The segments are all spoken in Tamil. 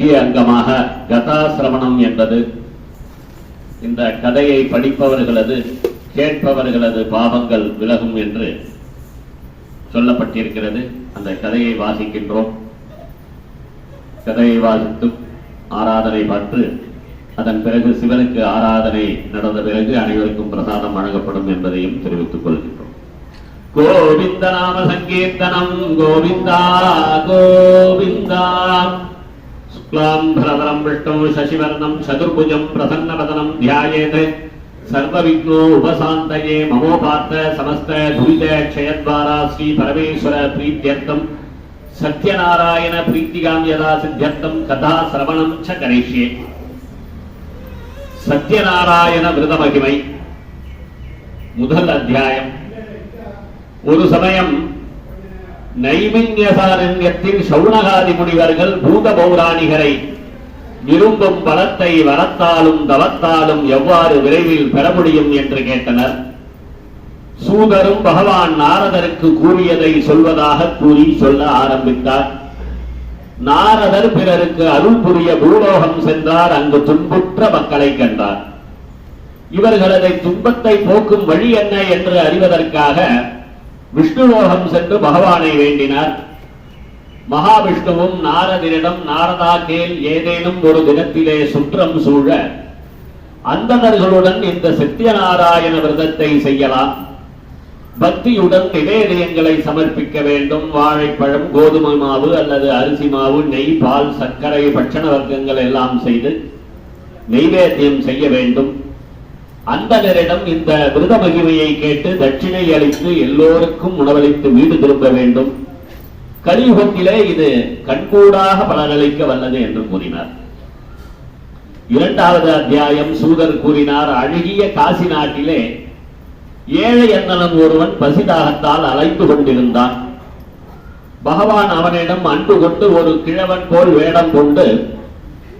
முக்கிய அங்கமாக கதாசிரவணம் என்பது இந்த கதையை படிப்பவர்களது கேட்பவர்களது பாவங்கள் விலகும் என்று சொல்லப்பட்டிருக்கிறது. அந்த கதையை வாசிக்கின்றோம். கதையை வாசித்து ஆராதனை பார்த்து அதன் பிறகு சிவனுக்கு ஆராதனை நடந்த பிறகு அனைவருக்கும் பிரசாதம் வழங்கப்படும் என்பதையும் தெரிவித்துக் கொள்கின்றோம். கோவிந்த நாம சங்கீர்த்தனம் கோவிந்தா கோவிந்தா. சுக்லாம் பரதரம் விஷ்ணு சசிவர்ணம் சதுர்புஜம் பிரசன்னவதனம் தியாயேத் சர்வவிக்னோ உபசாந்தயே மமோபாத்த சமஸ்த துரித க்ஷயத்வாரா ஸ்ரீ பரமேஸ்வர பிரீத்தியர்த்தம் சத்யநாராயண பிரீத்திகாம் யதா சித்தியர்த்தம் கதா சிரவணம் ச கரிஷ்யே சத்யநாராயண விரத மகிமை முதல் அத்தியாயம் ஒரு சமயம் நைமின்யசாரண்யத்தில் சௌனகாதி முனிவர்கள் பூத பௌராணிகரை விரும்பும் பலத்தை வரத்தாலும் தவத்தாலும் எவ்வாறு விரைவில் பெற முடியும் என்று கேட்டனர். சூதரும் பகவான் நாரதருக்கு கூறியதை சொல்வதாக கூறி சொல்ல ஆரம்பித்தார். நாரதர் பிறருக்கு அருள் புரிய பூலோகம் சென்றார் அங்கு துன்புற்ற மக்களை கண்டார். இவர்களது துன்பத்தை போக்கும் வழி என்ன என்று அறிவதற்காக விஷ்ணுலோகம் சென்று பகவானை வேண்டினார். மகாவிஷ்ணுவும் நாரதரிடம் நாரதா கேள் ஏதேனும் ஒரு தினத்திலே சுற்றம் சூழ. அந்தனர்களுடன் இந்த சத்தியநாராயண விரதத்தை செய்யலாம். பக்தியுடன் நிவேதயங்களை சமர்ப்பிக்க வேண்டும். வாழைப்பழம் கோதுமை மாவு அல்லது அரிசி மாவு நெய் பால் சர்க்கரை பட்சண வர்க்கங்கள் எல்லாம் செய்து நெய்வேத்தியம் செய்ய வேண்டும். அந்தனரிடம் இந்த விருத மகிமையை கேட்டு தட்சிணை அளித்து எல்லோருக்கும் உணவளித்து வீடு திரும்ப வேண்டும். கலியுகத்திலே இது கண்கூடாக பலனளிக்க வல்லது என்று கூறினார். இரண்டாவது அத்தியாயம் சூதர் கூறினார் அழகிய காசி நாட்டிலே ஏழை அண்ணனன் ஒருவன் பசிதாகத்தால் அலைந்து கொண்டிருந்தான். பகவான் அவனிடம் அன்பு கொண்டு ஒரு கிழவன் போல் வேடம் கொண்டு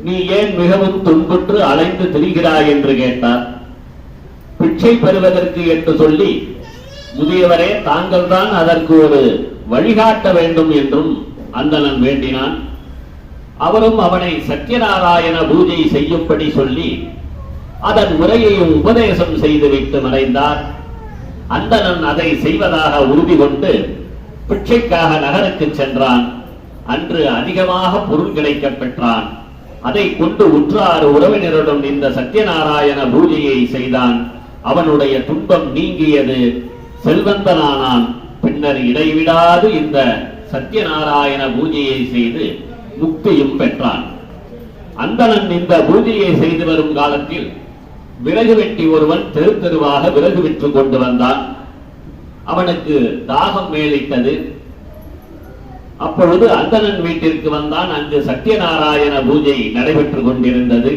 நீ ஏன் மிகவும் துன்புற்று அலைந்து திரிகிறாய்? என்று கேட்டார். பிச்சை பெறுவதற்கு என்று சொல்லி முதியவரே தாங்கள் தான் அதற்கு ஒரு வழிகாட்ட வேண்டும் என்றும் அந்தணன் வேண்டினான். அவரும் அவனை சத்யநாராயண பூஜை செய்யும்படி சொல்லி அதன் முறையையும் உபதேசம் செய்துவிட்டு மறைந்தார். அந்தணன் அதை செய்வதாக உறுதி கொண்டு பிச்சைக்காக நகருக்கு சென்றான். அன்று அதிகமாக பொருள் கிடைக்க பெற்றான். அதை கொண்டு உற்றார் உறவினருடன் இந்த சத்யநாராயண பூஜையை செய்தான். அவனுடைய துன்பம் நீங்கியது. செல்வந்தனானான். பின்னர் இடைவிடாது இந்த சத்யநாராயண பூஜையை செய்து முக்தியும் பெற்றான். அந்தணன் இந்த பூஜையை செய்து வரும் காலத்தில் விறகு வெட்டி ஒருவன் தெரு தெருவாக விறகு விற்று கொண்டு வந்தான். அவனுக்கு தாகம் மேலிட்டது. அப்பொழுது அந்தணன் வீட்டிற்கு வந்தான். அங்கு சத்யநாராயண பூஜை நடைபெற்றுக் கொண்டிருந்தது.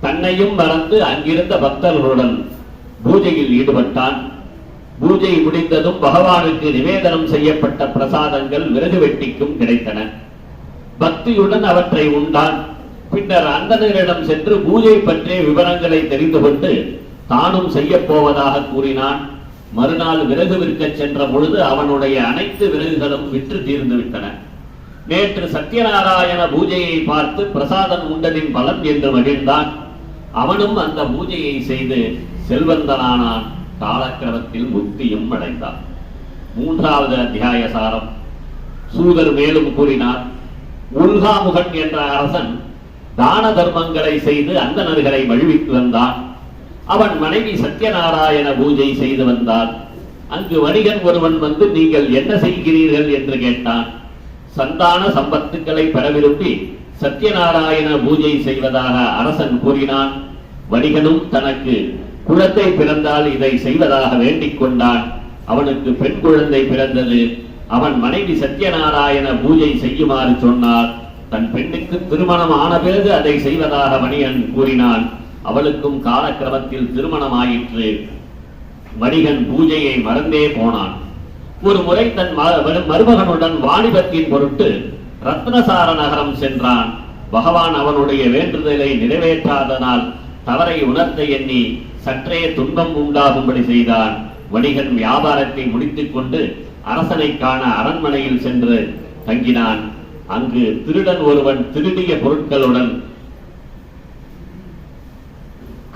தன்னையும் மறந்து அங்கிருந்த பக்தர்களுடன் பூஜையில் ஈடுபட்டான். பூஜை முடிந்ததும் பகவானுக்கு நிவேதனம் செய்யப்பட்ட பிரசாதங்கள் விறகு வெட்டிக்கும் கிடைத்தன. பக்தியுடன் அவற்றை உண்டான். பின்னர் அந்தனரிடம் சென்று பூஜை பற்றிய விவரங்களை தெரிந்து கொண்டு தானும் செய்ய போவதாக கூறினான். மறுநாள் விறகு விற்க சென்ற பொழுது அவனுடைய அனைத்து விறகுகளும் விற்று தீர்ந்து விட்டன. நேற்று சத்யநாராயண பூஜையை பார்த்து பிரசாதம் உண்டதின் பலன் என்று மகிழ்ந்தான். அவனும் அந்த பூஜையை செய்து செல்வந்தனானான் காலக்கிரமத்தில் முக்தியும் அடைந்தான். மூன்றாவது அத்தியாய சாரம். சூதர் மேலும் கூறினார் உல்காமுகன் என்ற அரசன் தான தர்மங்களை செய்து அந்தணர்களை வழுவித்து வந்தான். அவன் மனைவி சத்யநாராயண பூஜை செய்து வந்தான். அங்கு வணிகன் ஒருவன் வந்து நீங்கள் என்ன செய்கிறீர்கள்? என்று கேட்டான். சந்தான சம்பத்துக்களை பெற விரும்பி சத்யநாராயண பூஜை செய்வதாக அரசன் கூறினான். வணிகனும் தனக்கு குழந்தை பிறந்தால் இதை செய்வதாக வேண்டிக் கொண்டான். அவனுக்கு பெண் குழந்தை பிறந்தது. அவன் மனைவி சத்யநாராயண பூஜை செய்யுமாறு சொன்னார். தன் பெண்ணுக்கு திருமணம் ஆன பிறகு அதை செய்வதாக வணிகன் கூறினான். அவளுக்கும் காலக்கிரமத்தில் திருமணம் ஆயிற்று வணிகன் பூஜையை மறந்தே போனான். ஒரு முறை தன் மருமகனுடன் வாணிபத்தின் பொருட்டு ரத்னசார நகரம் சென்றான். பகவான் அவனுடைய வேண்டுதலை நிறைவேற்றாதனால் தவறை உணர்த்த எண்ணி சற்றே துன்பம் உண்டாகும்படி செய்தான். வணிகன் வியாபாரத்தை முடித்துக் கொண்டு அரசனை காண அரண்மனையில் சென்று தங்கினான். அங்கு திருடன் ஒருவன் திருடிய பொருட்களுடன்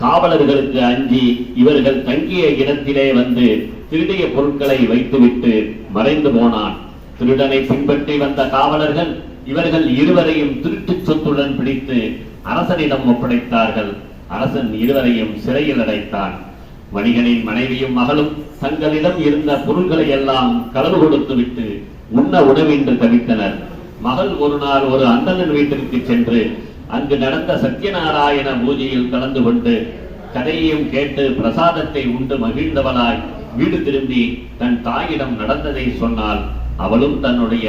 காவலர்களுக்கு அஞ்சி இவர்கள் தங்கிய இடத்திலே வந்து திருடிய பொருட்களை வைத்துவிட்டு மறைந்து போனான். திருடனை பின்பற்றி வந்த காவலர்கள் இவர்கள் இருவரையும் திருட்டுச் சொத்துடன் பிடித்து அரசனிடம் ஒப்படைத்தார்கள். அரசன் இருவரையும் சிறையில் அடைத்தான். வணிகனின் மனைவியும் மகளும் தங்களிடம் இருந்த பொருள்களை எல்லாம் களவு கொடுத்துவிட்டு உண்ண உணவின்றி தவித்தனர். மகள் ஒரு நாள் ஒரு அந்தணன் வீட்டிற்கு சென்று அங்கு நடந்த சத்யநாராயண பூஜையில் கலந்து கொண்டு கதையையும் கேட்டு பிரசாதத்தை உண்டு மகிழ்ந்தவளாய் வீடு திரும்பி தன் தாயிடம் நடந்ததை சொன்னால் அவளும் தன்னுடைய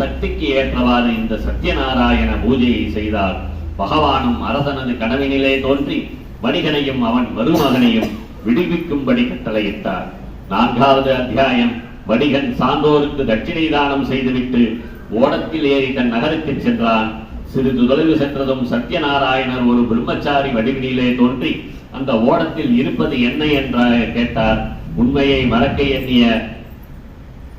சக்திக்கு ஏற்றவாறு இந்த சத்யநாராயண பூஜையை செய்தாள். பகவானும் அரசனது கனவினிலே தோன்றி வணிகனையும் அவன் மருமகனையும் விடுவிக்கும்படி கட்டளையிட்டார். நான்காவது அத்தியாயம். வணிகன் சான்றோருக்கு தட்சிணை தானம் செய்துவிட்டு ஓடத்தில் ஏறி தன் நகருக்கு சென்றான். சிறிது தொலைவு சென்றதும் சத்யநாராயணர் ஒரு பிரம்மச்சாரி வடிவினிலே தோன்றி அந்த ஓடத்தில் இருப்பது என்ன? என்ற கேட்டார். உண்மையை மறக்க எண்ணிய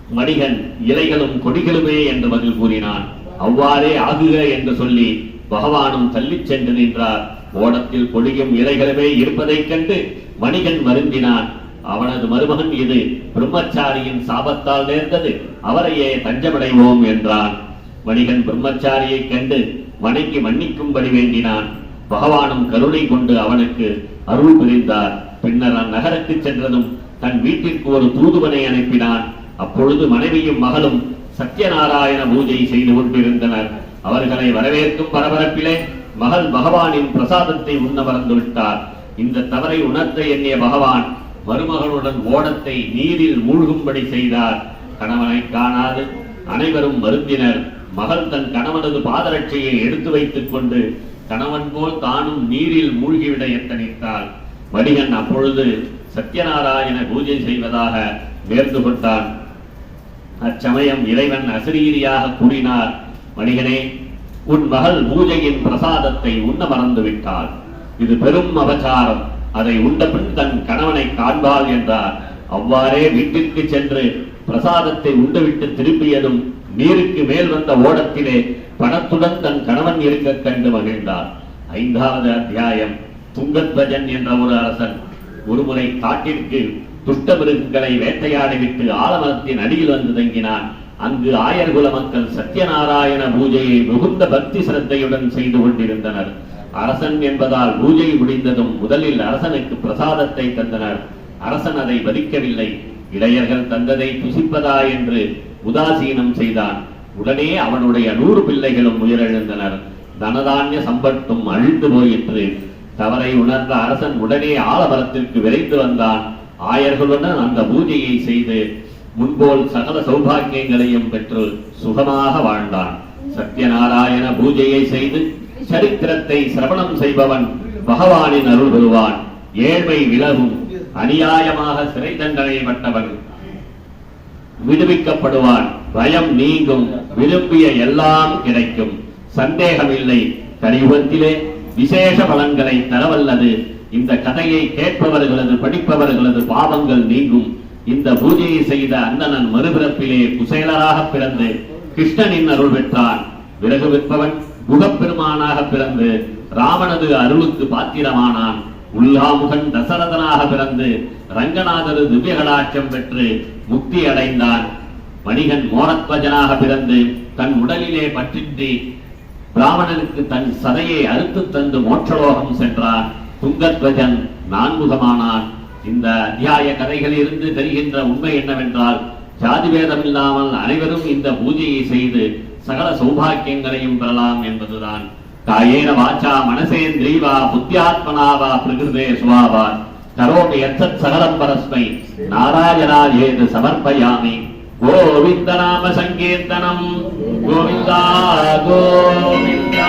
வணிகன் இலைகளும் கொடிகளுமே என்று பதில் கூறினான். அவ்வாறே ஆகுக என்று சொல்லி பகவானும் தள்ளிச் சென்று நின்றார். ஓடத்தில் கொடியும் இலைகளுமே இருப்பதைக் கண்டு மணிகன் வருந்தினான். அவனது மருமகன் இது பிரம்மச்சாரியின் சாபத்தால் நேர்ந்தது. அவரையே தஞ்சமடைவோம் என்றான். மணிகன் பிரம்மச்சாரியைக் கண்டு வணங்கி மன்னிக்கும்படி வேண்டினான். பகவானும் கருணை கொண்டு அவனுக்கு அருள் புரிந்தார். பின்னர் அந்நகருக்கு சென்றதும் தன் வீட்டிற்கு ஒரு தூதுவனை அனுப்பினான். அப்பொழுது மனைவியும் மகளும் சத்யநாராயண பூஜை செய்து கொண்டிருந்தனர். அவர்களை வரவேற்கும் பரபரப்பிலே மகள் பகவானின் பிரசாதத்தை உண்ண மறந்து விட்டார். இந்த தவறை உணர்த்த எண்ணிய பகவான் மருமகளுடன் ஓடத்தை நீரில் மூழ்கும்படி செய்தார். கணவனை காணாது அனைவரும் வருந்தினர். மகள் தன் கணவனது பாதரட்சையை எடுத்து வைத்துக் கொண்டு கணவன் போல் தானும் நீரில் மூழ்கிவிட எத்தனித்தாள். வடிகன் அப்பொழுது சத்யநாராயண பூஜை செய்வதாக நேர்ந்து கொண்டான். அச்சமயம் இறைவன் அசிரீரியாக கூறினார். மணிகனே உன் மகள் பூஜையின் பிரசாதத்தை உண்ண மறந்து விட்டாள் இது பெரும் அபச்சாரம். அதை உண்டபின் தன் கணவனை காண்பாள் என்றார். அவ்வாறே வீட்டிற்கு சென்று பிரசாதத்தை உண்டுவிட்டு திரும்பியதும் நீருக்கு மேல் வந்த ஓடத்திலே பணத்துடன் தன் கணவன் இருக்க கண்டு மகிழ்ந்தார். ஐந்தாவது அத்தியாயம். துங்கத்வஜன் என்ற ஒரு அரசன் ஒருமுறை காட்டிற்கு துஷ்ட மிருகங்களை வேட்டையாடிவிட்டு ஆலமரத்தின் அடியில் வந்து தங்கினான். அங்கு ஆயர்குல மக்கள் சத்யநாராயண பூஜையை மிகுந்த பக்தி சிரத்தையுடன் செய்து கொண்டிருந்தனர். அரசன் என்பதால் பூஜை முடிந்ததும் முதலில் அரசனுக்கு பிரசாதத்தை தந்தனர். அரசன் அதை மதிக்கவில்லை இளையர்கள் தந்ததை புசிப்பதா என்று உதாசீனம் செய்தான். உடனே அவனுடைய நூறு பிள்ளைகளும் உயிரிழந்தனர். தனதானிய சம்பத்தும் அழிந்து போயிற்று. தவறை உணர்ந்த அரசன் உடனே ஆலமரத்திற்கு விரைந்து வந்தான். ஆயர்களுடன் அந்த பூஜையை செய்து முன்போல் சகல சௌபாக்கியங்களையும் பெற்று சுகமாக வாழ்ந்தான். சத்யநாராயண பூஜையை செய்து சரித்திரத்தை சிரவணம் செய்பவன் பகவானின் அருள் பெறுவான். ஏழ்மை விலகும் அநியாயமாக சிறை தண்டனை பட்டவன் விடுவிக்கப்படுவான். பயம் நீங்கும் விரும்பிய எல்லாம் கிடைக்கும். சந்தேகமில்லை கலியுகத்திலே விசேஷ பலன்களை தரவல்லது. இந்த கதையை கேட்பவர்களது படிப்பவர்களது பாவங்கள் நீங்கும். இந்த பூஜையை செய்த அண்ணனன் மறுபிறப்பிலே குசேலராக பிறந்து கிருஷ்ணனின் அருள் பெற்றான். விறகு விற்பவன் முகப்பெருமானாக பிறந்து ராவணது அருளுக்கு பாத்திரமானான். உல்லாமுகன் தசரதனாக பிறந்து ரங்கநாதரு திவ்யகடாட்சம் பெற்று முக்தி அடைந்தான். வணிகன் மோரத்வஜனாக பிறந்து தன் உடலிலே பற்றின்றி பிராமணனுக்கு தன் சதையை அறுத்து தந்து மோட்சலோகம் சென்றான். துங்கத்வஜன் நான்முகமானான். இந்த அத்தியாய கதைகளில் இருந்து தெரிகின்ற உண்மை என்னவென்றால் ஜாதி பேதம் இல்லாமல் அனைவரும் இந்த பூஜையை செய்து சகல சௌபாக்கியங்களையும் பெறலாம் என்பதுதான். காயேன வாச்சா மனசேந்திரீவா புத்தியாத்மனாவா பிரகிருதே சுவாவா. கரோமி எச்சத் சகலம் பரஸ்மை நாராயணாயேது சமர்ப்பயாமி. கோவிந்த நாம சங்கீர்த்தனம். கோவிந்தா கோவிந்தா.